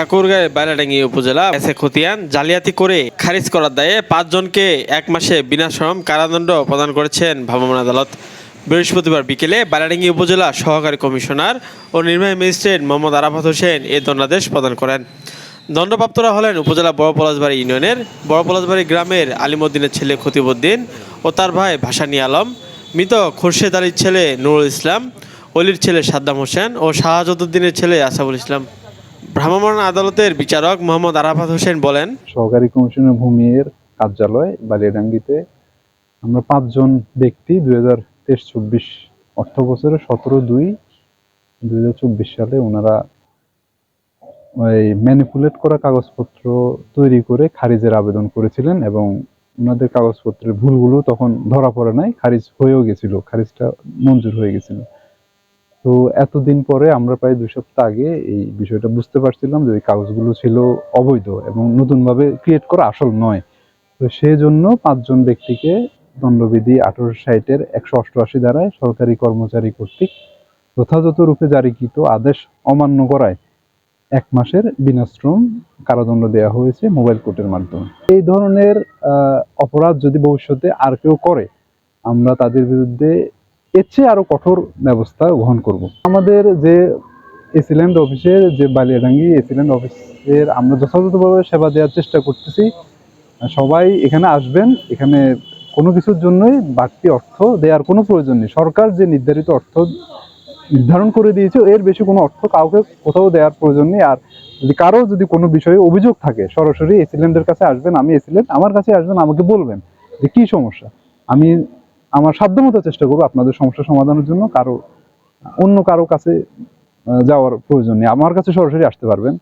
ঠাকুরগাঁয়ের বাইরাডাঙ্গি উপজেলা এসে খতিয়ান জালিয়াতি করে খারিজ করার দায়ে পাঁচজনকে এক মাসে বিনা শ্রম কারাদণ্ড প্রদান করেছেন ভ্রাম্যমাণ আদালত। বৃহস্পতিবার বিকেলে বাইরাডাঙ্গি উপজেলা সহকারী কমিশনার ও নির্বাহী ম্যাজিস্ট্রেট মোহাম্মদ আরাফাত হোসেন এই দণ্ডাদেশ প্রদান করেন। দণ্ডপ্রাপ্তরা হলেন উপজেলা বড় পলাশবাড়ি ইউনিয়নের বড় পলাশবাড়ি গ্রামের আলিমুদ্দিনের ছেলে খতিবুদ্দিন ও তার ভাই ভাসানী আলম, মৃত খুরশেদ আলীর ছেলে নুরুল ইসলাম, অলির ছেলে সাদ্দাম হোসেন ও শাহজাদুদ্দিনের ছেলে আসাবুল ইসলাম। ভ্রাম্যমাণ আদালতের বিচারক মোহাম্মদ আরাফাত হোসেন বলেন, সহকারী কমিশনার ভূমির কার্যালয় বালিয়াডাঙ্গিতে আমরা পাঁচজন ব্যক্তি দুই হাজার তেইশ চব্বিশ অর্থ বছরে সতেরো দুই দুই হাজার চব্বিশ সালে ওনারা ওই ম্যানিপুলেট করা কাগজপত্র তৈরি করে খারিজের আবেদন করেছিলেন এবং ওনাদের কাগজপত্রের ভুলগুলো তখন ধরা পড়ে নাই, খারিজ হয়েও গেছিল, খারিজটা মঞ্জুর হয়ে গেছিল। তো এতদিন পরে আমরা প্রায় দুই সপ্তাহ আগে এই বিষয়টা বুঝতে পারছিলাম যে ওই কাগজগুলো ছিল অবৈধ এবং নতুনভাবে ক্রিয়েট করা আসল নয়। তো সেই জন্য পাঁচজন ব্যক্তিকে দণ্ডবিধি আঠারো ষাটের একশো অষ্টআশি ধারায় সরকারি কর্মচারী কর্তৃক যথাযথ রূপে জারিকৃত আদেশ অমান্য করায় এক মাসের বিনাশ্রম কারাদণ্ড দেওয়া হয়েছে মোবাইল কোর্টের মাধ্যমে। এই ধরনের অপরাধ যদি ভবিষ্যতে আর কেউ করে, আমরা তাদের বিরুদ্ধে এর চেয়ে আরও কঠোর ব্যবস্থা গ্রহণ করব। আমাদের যে এসিল্যান্ড অফিসের যে বালিয়াডাঙ্গি এসিল্যান্ড অফিসের আমরা যথাযথভাবে সেবা দেওয়ার চেষ্টা করতেছি। সবাই এখানে আসবেন, এখানে কোনো কিছুর জন্যই বাড়তি অর্থ দেওয়ার কোনো প্রয়োজন নেই। সরকার যে নির্ধারিত অর্থ নির্ধারণ করে দিয়েছে, এর বেশি কোনো অর্থ কাউকে কোথাও দেওয়ার প্রয়োজন নেই। আর যদি কারও যদি কোনো বিষয়ে অভিযোগ থাকে, সরাসরি এসিল্যান্ডের কাছে আসবেন, আমি এসিল্যান্ড আমার কাছে আসবেন, আমাকে বলবেন যে কী সমস্যা? আমি আমার সাধ্যমতো চেষ্টা করব আপনাদের সমস্যা সমাধানের জন্য, কারও অন্য কারও কাছে যাওয়ার প্রয়োজন নেই। আমার কাছে সরাসরি আসতে পারবেন।